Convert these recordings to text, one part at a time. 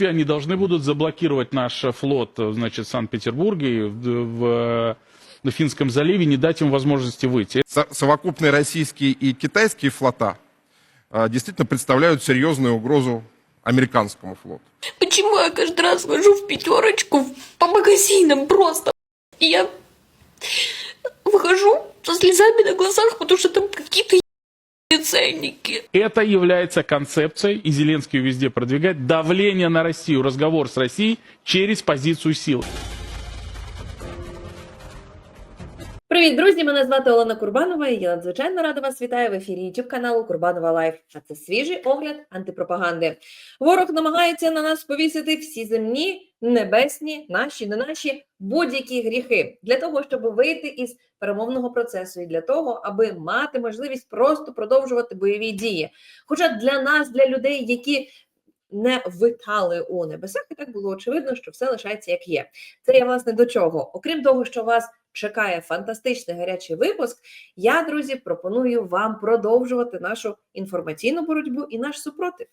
Они должны будут заблокировать наш флот, э, значит, в Санкт-Петербурге, и в, в, в Финском заливе, не дать им возможности выйти. Со- Совокупные российские и китайские флота действительно представляют серьезную угрозу американскому флоту. Почему я каждый раз хожу в пятерочку по магазинам просто? И я выхожу со слезами на глазах, потому что там какие-то ценники. Это является концепцией, и Зеленский ее везде продвигает, давление на Россию, разговор с Россией через позицию силы. Привіт, друзі! Мене звати Олена Курбанова. і Я надзвичайно рада вас вітаю в ефірі YouTube каналу Курбанова Лайф. А це свіжий огляд антипропаганди. Ворог намагається на нас повісити всі земні, небесні, наші, не наші будь-які гріхи для того, щоб вийти із перемовного процесу, і для того, аби мати можливість просто продовжувати бойові дії. Хоча для нас, для людей, які не витали у небесах, і так було очевидно, що все лишається як є. Це я власне до чого? Окрім того, що вас чекає фантастичний гарячий випуск. Я, друзі, пропоную вам продовжувати нашу інформаційну боротьбу і наш супротив.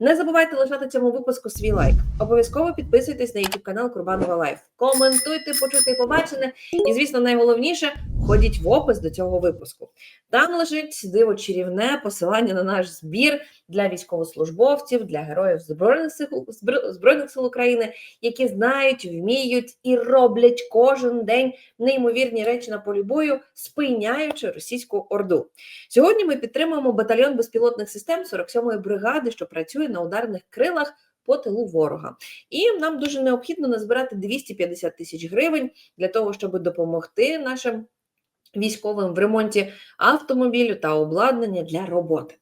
Не забувайте лишати цьому випуску свій лайк. Обов'язково підписуйтесь на YouTube канал Курбанова Лайф. Коментуйте, почути і побачене. І, звісно, найголовніше ходіть в опис до цього випуску. Там лежить диво чарівне посилання на наш збір для військовослужбовців, для героїв Збройних сил, Збройних сил України, які знають, вміють і роблять кожен день неймовірні речі на полі бою, спиняючи російську орду. Сьогодні ми підтримуємо батальйон безпілотних систем 47-ї бригади, що працює на ударних крилах. По тилу ворога, і нам дуже необхідно назбирати 250 тисяч гривень для того, щоб допомогти нашим військовим в ремонті автомобілю та обладнання для роботи.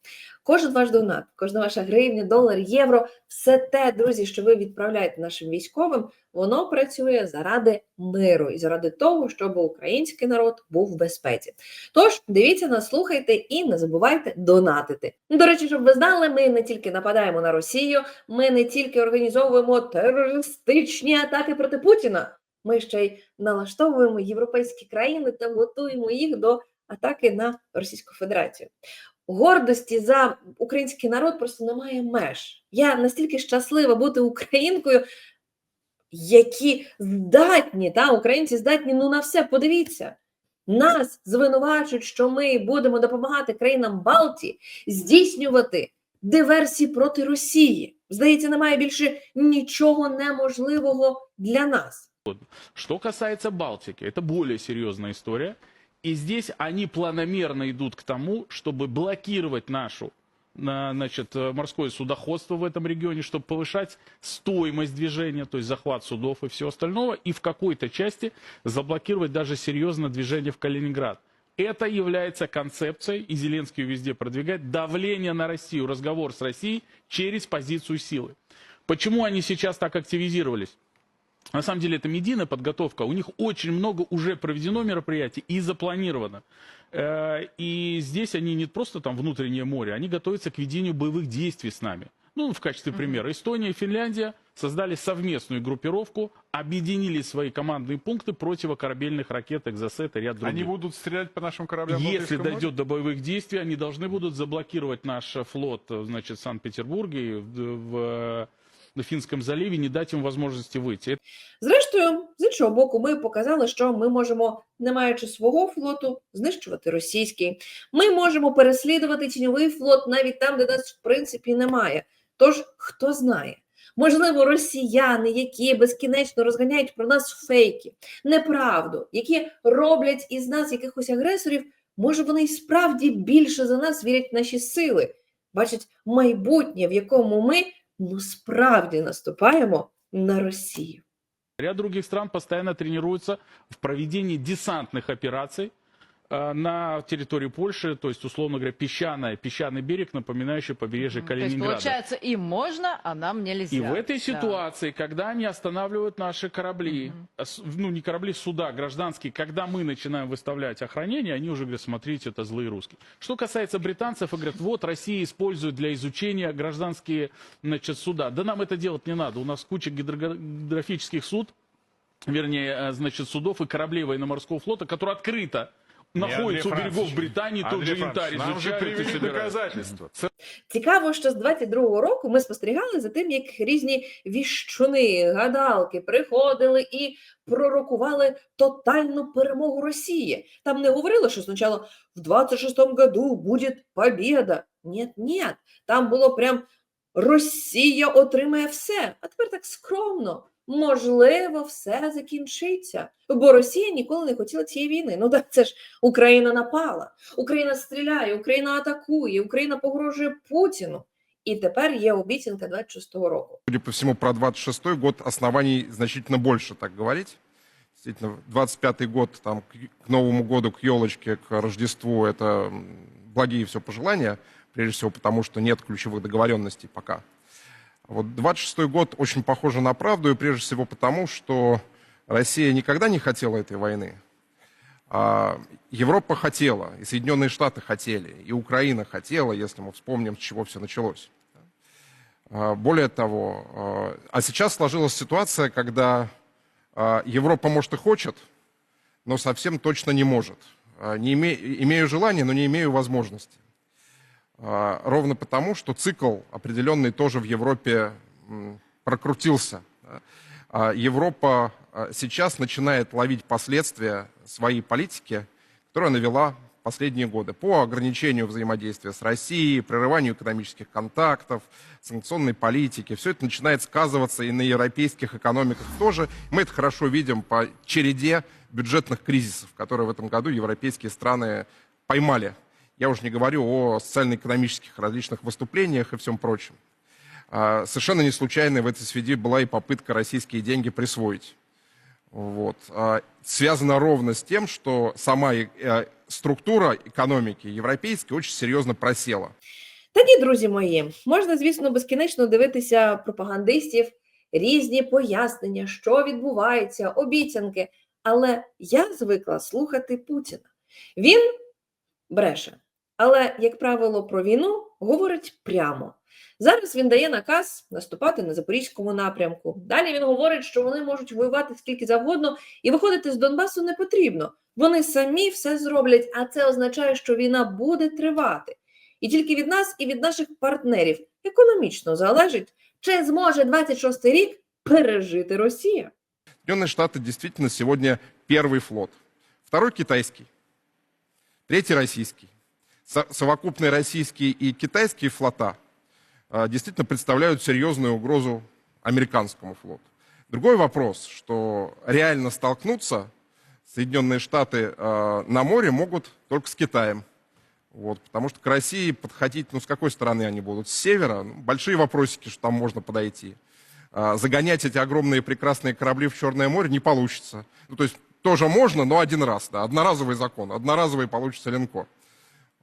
Кожен ваш донат, кожна ваша гривня, долар, євро, все те, друзі, що ви відправляєте нашим військовим, воно працює заради миру і заради того, щоб український народ був в безпеці. Тож дивіться нас, слухайте і не забувайте донатити. До речі, щоб ви знали, ми не тільки нападаємо на Росію, ми не тільки організовуємо терористичні атаки проти Путіна. Ми ще й налаштовуємо європейські країни та готуємо їх до атаки на Російську Федерацію. Гордості за український народ просто немає меж. Я настільки щаслива бути українкою, які здатні, та українці здатні ну на все. Подивіться, нас звинувачують, що ми будемо допомагати країнам Балтії здійснювати диверсії проти Росії. Здається, немає більше нічого неможливого для нас. Что касается Балтики, это более серьезная история. И здесь они планомерно идут к тому, чтобы блокировать нашу на, значит, э, морское судоходство в этом регионе, чтобы повышать стоимость движения, то есть захват судов и всего остального, и в какой-то части заблокировать даже серьезно движение в Калининград. Это является концепцией, и Зеленский везде продвигает, давление на Россию, разговор с Россией через позицию силы. Почему они сейчас так активизировались? На самом деле это медийная подготовка. У них очень много уже проведено мероприятий и запланировано. Э, И здесь они не просто там внутреннее море, они готовятся к ведению боевых действий с нами. Ну, в качестве примера, Эстония и Финляндия создали совместную группировку, объединили свои командные пункты противокорабельных ракет «Экзосет» и ряд других. Они будут стрелять по нашим кораблям? Если море? дойдет до боевых действий, они должны будут заблокировать наш флот, э, значит, в Санкт-Петербурге, в, в, в Финском заливе, не дать им возможности выйти. Зрештою, з іншого боку, ми показали, що ми можемо, не маючи свого флоту, знищувати російський. Ми можемо переслідувати тіньовий флот навіть там, де нас в принципі немає. Тож хто знає. Можливо, росіяни, які безкінечно розганяють про нас фейки, неправду, які роблять із нас якихось агресорів, може вони й справді більше за нас вірять в наші сили, бачать майбутнє, в якому ми ну справді наступаємо на Росію. Ряд других стран постоянно тренируются в проведении десантных операций на территории Польши, то есть, условно говоря, песчаная, песчаный берег, напоминающий побережье То есть, Калининграда. получается, им можно, а нам нельзя. И в этой Да. ситуации, когда они останавливают наши корабли, с- ну не корабли, суда гражданские, когда мы начинаем выставлять охранение, они уже говорят, смотрите, это злые русские. Что касается британцев, говорят, вот Россия использует для изучения гражданские значит, суда. Да нам это делать не надо, у нас куча гидрографических суд, вернее, э, значит, судов и кораблей военно-морского флота, которые открыто находится у берегов Британии, тот же янтарь изучают и доказательства. Цікаво, що з 22-го року ми спостерігали за тим, як різні віщуни, гадалки приходили і пророкували тотальну перемогу Росії. Там не говорили, що спочатку в 26-му году буде побіда. Ні, ні, там було прям Росія отримає все. А тепер так скромно. Можливо, все закінчиться, бо Росія ніколи не хотіла цієї війни. Ну так це ж Україна напала, Україна стріляє, Україна атакує, Україна погрожує Путіну. І тепер є обіцянка 26-го року. Судя по всему, про 26 год оснований значительно больше так говорить. Действительно, 25 год, там, к Новому году, к елочке, к Рождеству, это благие все пожелания, прежде всего потому, что нет ключевых договоренностей пока. Вот 26 год очень похож на правду, и прежде всего потому, что Россия никогда не хотела этой войны. А Европа хотела, и Соединенные Штаты хотели, и Украина хотела, если мы вспомним, с чего все началось. А, Более того, а, а сейчас сложилась ситуация, когда а, Европа, может, и хочет, но совсем точно не может. Не име- имею желания, но не имею возможности. А, Ровно потому, что цикл определенный тоже в Европе прокрутился. А Европа а, сейчас начинает ловить последствия своей политики, которую она вела последние годы по ограничению взаимодействия с Россией, прерыванию экономических контактов, санкционной политики. Все это начинает сказываться и на европейских экономиках тоже. Мы это хорошо видим по череде бюджетных кризисов, которые в этом году европейские страны поймали. Я уже не говорю о социально-экономических различных выступлениях и всем прочем. А, Совершенно не случайной в этой связи была и попытка российские деньги присвоить. Вот. А, Связано ровно с тем, что сама э, э, структура экономики европейской очень серьезно просела. Тоді, друзі мої, можна, звісно, безкінечно дивитися пропагандистів, різні пояснення, що відбувається, обіцянки. Але я звикла слухати Путіна. Він бреше, але, як правило, про війну говорить прямо. Зараз він дає наказ наступати на запорізькому напрямку. Далі він говорить, що вони можуть воювати скільки завгодно, і виходити з Донбасу не потрібно. Вони самі все зроблять, а це означає, що війна буде тривати. І тільки від нас і від наших партнерів економічно залежить, чи зможе 26-й рік пережити Росія. Соединенные Штаты действительно сегодня первый флот. Второй китайский. Третий российский. Со- Совокупные российские и китайские флота а, действительно представляют серьезную угрозу американскому флоту. Другой вопрос, что реально столкнуться Соединенные Штаты а, на море могут только с Китаем. Вот, потому что к России подходить, ну, с какой стороны они будут? С севера? Ну, большие вопросики, что там можно подойти. А, загонять эти огромные прекрасные корабли в Черное море не получится. Ну, то есть тоже можно, но один раз, да, одноразовый закон, одноразовый получится линкор.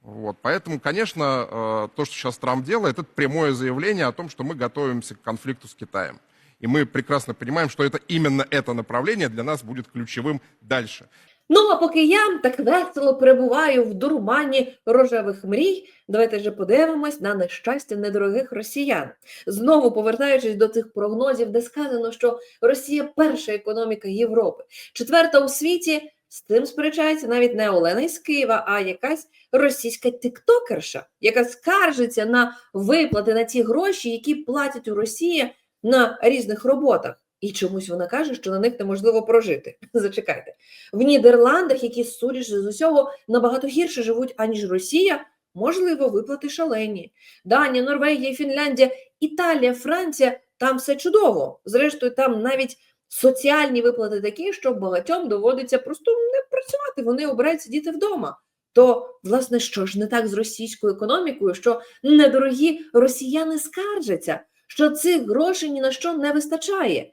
Вот, поэтому, конечно, э, то, что сейчас Трамп делает, это прямое заявление о том, что мы готовимся к конфликту с Китаем. И мы прекрасно понимаем, что это именно это направление для нас будет ключевым дальше. Ну а поки я так весело перебуваю в дурмані рожевих мрій, давайте вже подивимось на нещастя недорогих росіян. Знову повертаючись до цих прогнозів, де сказано, що Росія перша економіка Європи, четверта у світі. З тим сперечається навіть не Олена із Києва, а якась російська тіктокерша, яка скаржиться на виплати на ті гроші, які платять у Росії на різних роботах. І чомусь вона каже, що на них неможливо прожити. Зачекайте. В Нідерландах, які, судячи з усього, набагато гірше живуть, аніж Росія, можливо, виплати шалені. Данія, Норвегія, Фінляндія, Італія, Франція там все чудово. Зрештою, там навіть соціальні виплати такі, що багатьом доводиться просто не працювати, вони обирають сидіти вдома. То, власне, що ж не так з російською економікою, що недорогі росіяни скаржаться, що цих грошей ні на що не вистачає.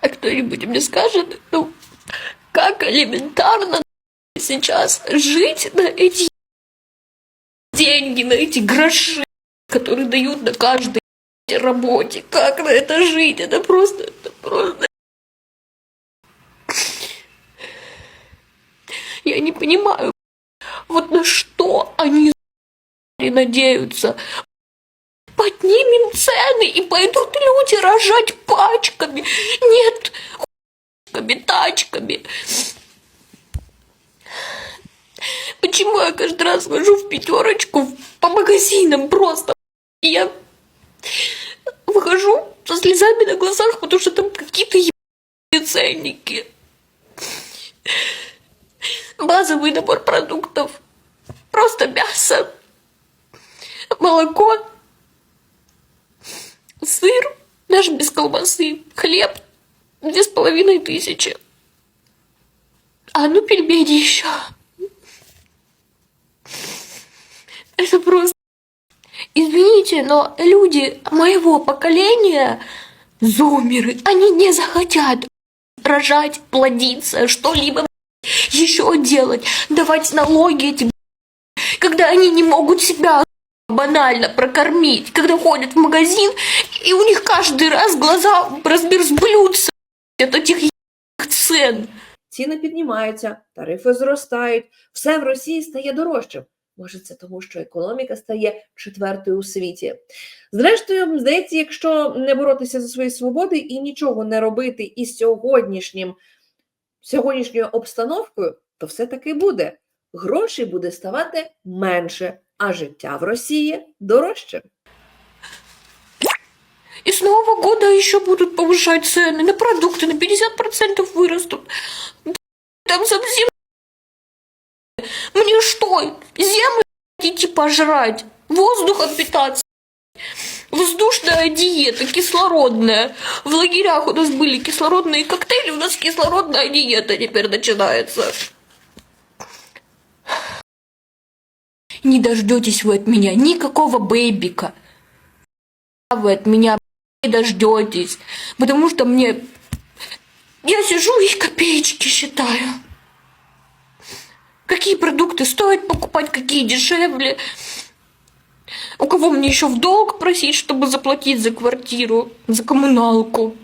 А кто-нибудь мне скажет, ну, как элементарно сейчас жить на эти деньги, на эти гроши, которые дают на каждой работе. Как на это жить? Это просто, это просто... Я не понимаю, вот на что они надеются. Поднимем цены, и пойдут люди рожать пачками. Нет, тачками, тачками. Почему я каждый раз хожу в пятерочку по магазинам просто? И я выхожу со слезами на глазах, потому что там какие-то ебаные ценники. Базовый набор продуктов. Просто мясо, молоко, сыр, даже без колбасы, хлеб. Две с половиной тысячи. А ну пельмени еще. Это просто... Извините, но люди моего поколения, зумеры, они не захотят рожать, плодиться, что-либо еще делать, давать налоги этим, когда они не могут себя банально прокормить, когда ходят в магазин, и у них каждый раз глаза размер с блюдца от этих ебаных цен. Ціни піднімаються, тарифи зростають, все в Росії стає дорожчим. Може, це тому, що економіка стає четвертою у світі. Зрештою, здається, якщо не боротися за свої свободи і нічого не робити із сьогоднішнім, сьогоднішньою обстановкою, то все таки буде. Грошей буде ставати менше, а життя в Росії дорожче. И с Нового года еще будут повышать цены на продукты, на 50% вырастут. Там совсем... Мне что, землю идти пожрать? Воздухом питаться? Воздушная диета, кислородная. В лагерях у нас были кислородные коктейли, у нас кислородная диета теперь начинается. Не дождетесь вы от меня никакого бэйбика. Вы от меня не дождетесь, потому что мне... Я сижу и копеечки считаю. Какие продукты стоит покупать, какие дешевле. У кого мне еще в долг просить, чтобы заплатить за квартиру, за коммуналку.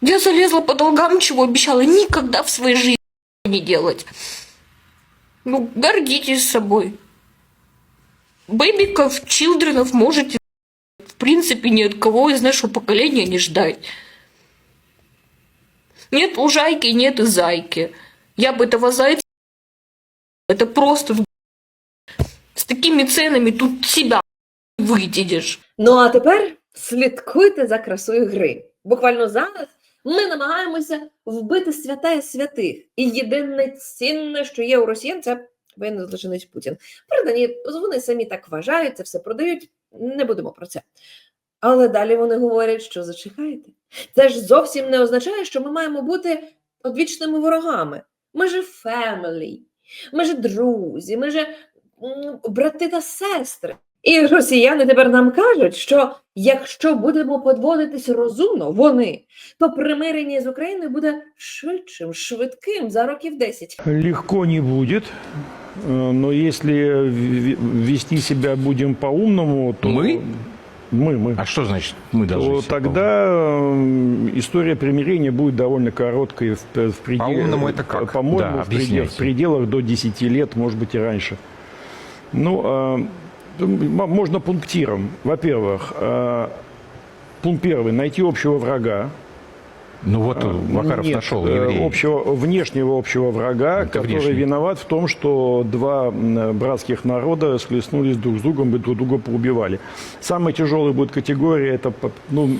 Я залезла по долгам, чего обещала никогда в своей жизни не делать. Ну, гордитесь собой. Бэбиков, чилдренов можете в принципе ни от кого из нашего поколения не ждать. Нет лужайки, нет и зайки. Я бы этого зайца... Это просто... Такими ценами тут себя вытянешь. Ну а тепер слідкуйте за красою гри. Буквально зараз ми намагаємося вбити святая святих. І єдине цінне, що є у росіян, це воєнний злочинець Путін. Придані, вони самі так вважають, це все продають. Не будемо про це. Але далі вони говорять, що зачекайте. Це ж зовсім не означає, що ми маємо бути одвічними ворогами. Ми же фемелі, ми же друзі, ми же брати та сестри. І росіяни тепер нам кажуть, що якщо будемо подводитись розумно, вони, то примирення з Україною буде швидшим, швидким за років 10. Легко не будет, э, но если в- в- вести себя будем по-умному, то... Мы? Мы, мы. А что значит мы должны то себя тогда э, история примирения будет довольно короткой в, п- в пределах... По-умному это как? По-моему, Да, в, предел- объясняйте. в пределах до 10 лет, может быть, и раньше. Ну, э, м- можно пунктиром. Во-первых, э, пункт первый – найти общего врага. Ну вот Макаров нет, нашел э, евреев. общего, внешнего общего врага, Это который внешний. виноват в том, что два братских народа схлестнулись друг с другом и друг друга поубивали. Самая тяжелая будет категория, это ну,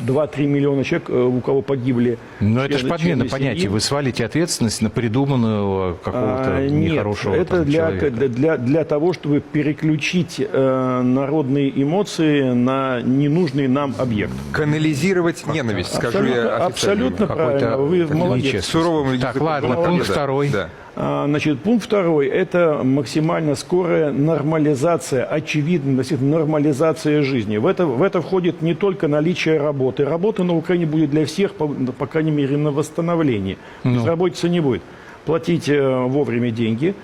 2-3 миллиона человек, э, у кого погибли. Но это же подмена семьи. Вы свалите ответственность на придуманного какого-то А, нет, нехорошего это там для, человека. для, для, того, чтобы переключить э, народные эмоции на ненужный нам объект. Канализировать ненависть, скажу Абсолютно- я. Абсолютно правильно. Вы молодец. Суровым Так, ладно, говоря, пункт второй. Да. А, Значит, пункт второй – это максимально скорая нормализация, очевидно, действительно, нормализация жизни. В это, в это входит не только наличие работы. Работа на Украине будет для всех, по, по крайней мере, на восстановлении. Ну. Безработицы не будет. Платить э, вовремя деньги.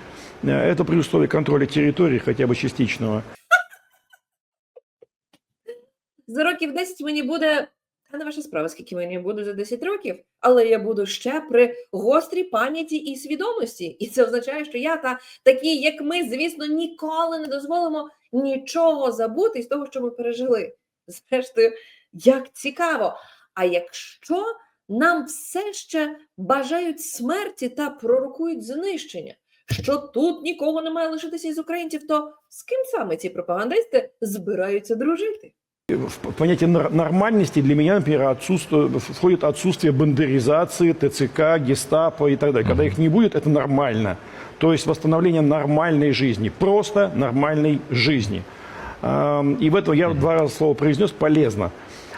Это при условии контроля территории, хотя бы частичного. За років 10 мені буде. А не ваша справа, скільки мені буде за 10 років, але я буду ще при гострій пам'яті і свідомості. І це означає, що я та такі, як ми, звісно, ніколи не дозволимо нічого забути з того, що ми пережили. Зрештою, як цікаво. А якщо нам все ще бажають смерті та пророкують знищення, що тут нікого не має лишитися із українців, то з ким саме ці пропагандисти збираються дружити? В понятие нор- нормальности для меня, например, отсутствует, входит отсутствие бандеризации, ТЦК, гестапо и так далее. Когда их не будет, это нормально. То есть восстановление нормальной жизни, просто нормальной жизни. И в этом я два раза слово произнес полезно.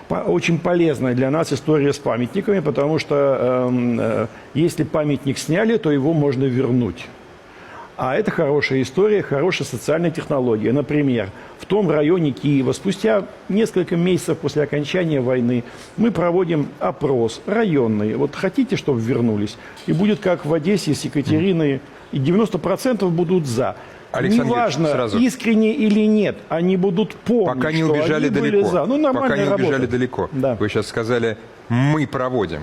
По- Очень полезная для нас история с памятниками, потому что э, если памятник сняли, то его можно вернуть. А это хорошая история, хорошая социальная технология. Например, в том районе Киева спустя несколько месяцев после окончания войны мы проводим опрос районный. Вот хотите, чтобы вернулись? И будет как в Одессе с Екатериной, и 90% будут за. Александр Неважно, сразу. искренне или нет, они будут помнить, Пока не что убежали они были далеко. за. Ну, Пока не убежали работа. далеко. Да. Вы сейчас сказали, мы проводим.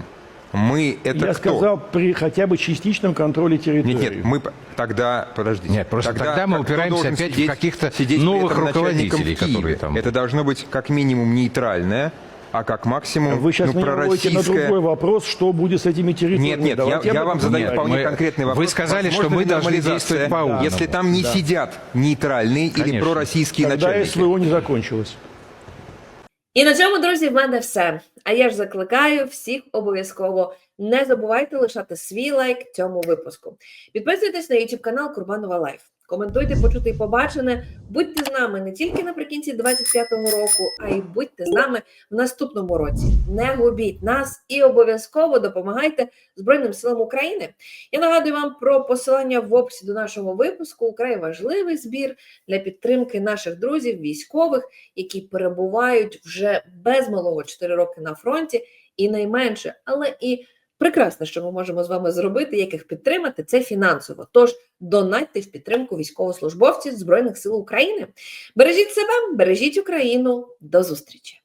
Мы это Я кто? сказал, при хотя бы частичном контроле территории. Нет, нет, мы тогда, подождите. Нет, просто тогда мы как- кто упираемся опять в сидеть- каких-то сидеть при новых руководителей, в которые там- Это должно быть как минимум нейтральное, а как максимум Вы сейчас ну, меня выводите на другой вопрос, что будет с этими территориями. Нет, нет, я, Давайте я этом вам задаю поговорим. вполне Мы- конкретный вы вопрос. сказали, Возможно что мы должны действовать по-умному. Если там не сидят нейтральные или Конечно. пророссийские Тогда начальники. СВО не закончилось. І на цьому, друзі, в мене все. А я ж закликаю всіх обов'язково не забувайте лишати свій лайк цьому випуску. Підписуйтесь на YouTube канал Курбанова Лайф. Коментуйте, почути і побачене. Будьте з нами не тільки наприкінці 25-го року, а й будьте з нами в наступному році. Не губіть нас і обов'язково допомагайте Збройним силам України. Я нагадую вам про посилання в описі до нашого випуску. Украй важливий збір для підтримки наших друзів, військових, які перебувають вже без малого 4 роки на фронті, і найменше, але і прекрасне, що ми можемо з вами зробити, як їх підтримати, це фінансово. Тож донатьте в підтримку військовослужбовців Збройних сил України. Бережіть себе, бережіть Україну. До зустрічі!